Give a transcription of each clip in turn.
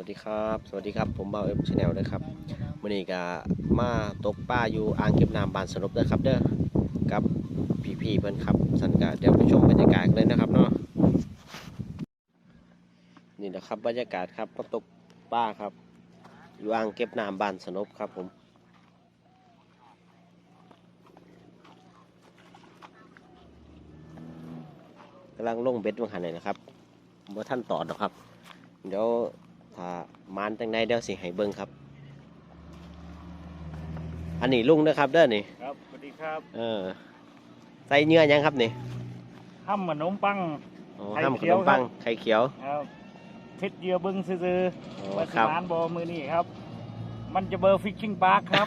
วัสดีครับ สวัสดีครับ ผมเบาเอฟชาแนลนะครับมื่อนี้ก็มาตกปลาอยู่อ่างเก็บน้ำบานสนุปเด้อครับเด้อกับพี่ๆเพิ่อนครับสันกะเดี๋ยวไปชมบรรยากาศกันเลยนะครับเนาะ นี่นะครับบรรยากาศครับมาตกปลาครับ อยู่อ่างเก็บน้ำบานสนุปครับผมกำลังลงเบ็ดวังหันเลยนะครับบ่ท่านตอดหรอกครับ เดี๋ยว ถ้ามานจังใดเดี๋ยวสิให้เบิ่งครับ อันนี้ลุงนะครับเด้อนี่ ครับ สวัสดีครับเออ ใส่เนื้อยังครับนี่ห้ำขนมปัง อ๋อไข่ห้ามขเขีนยวมปังไข่เขียว ครับเพชรเยียบึงซื่ออ๋อๆมาสครับ มานบอมือนี่ครับ มันจะเบอร์ฟิชชิ่งปาร์คครับ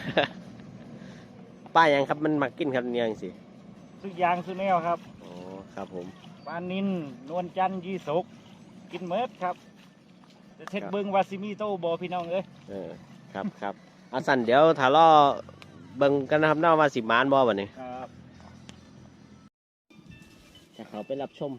ป้ายังครับมันมากินครับเนื้อจังสิทุกอย่างสุแนวครับ อ๋อครับผมปลานินนวลจันทร์ยี่สกกินเมิดครับจะ เช็ดครับเบิงวาซิมิโตบอพี่น้องเอ้ยเออครับครับเอาสั่นเดี๋ยวถ้าล่อเบิ่งกันนะครับเนาะว่าสิมานบ่บัดนี้ครับจะเขาไปรับชม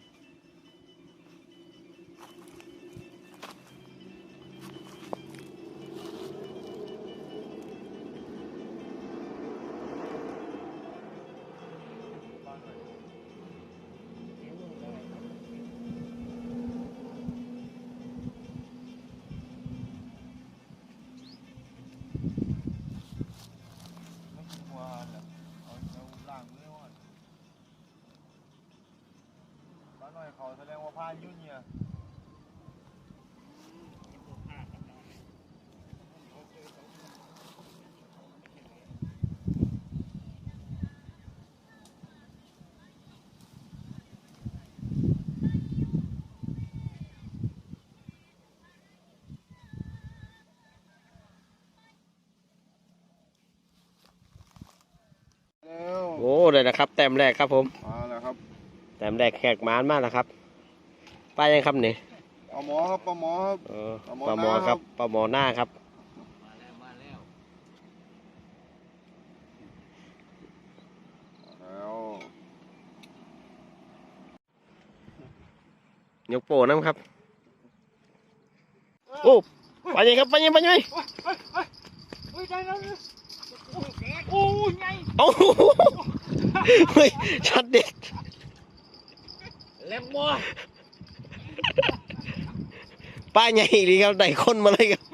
เขาแสดงว่าพายุ่นเนี่ยแล้วโอ้เลยนะครับ แต้มแรกครับผมมา แล้วครับแต้มแรกแขกมานมากแล้วครับป้ายังครับนี่ปลาหมอครับปลาหมอครับเออปปลาลาหหมมออคครัรับบปลาหมอหน้าครับแล้วยกโป้น้ำครับ โอ้ไปยังครับไปยังไปยังโอ้ยได้แล้วโอ้ยไงโอ้โหเฮ้ยชัดเด็ด เล็บบอป้าใหญ่ดีครับไต่คนมาเลยครับ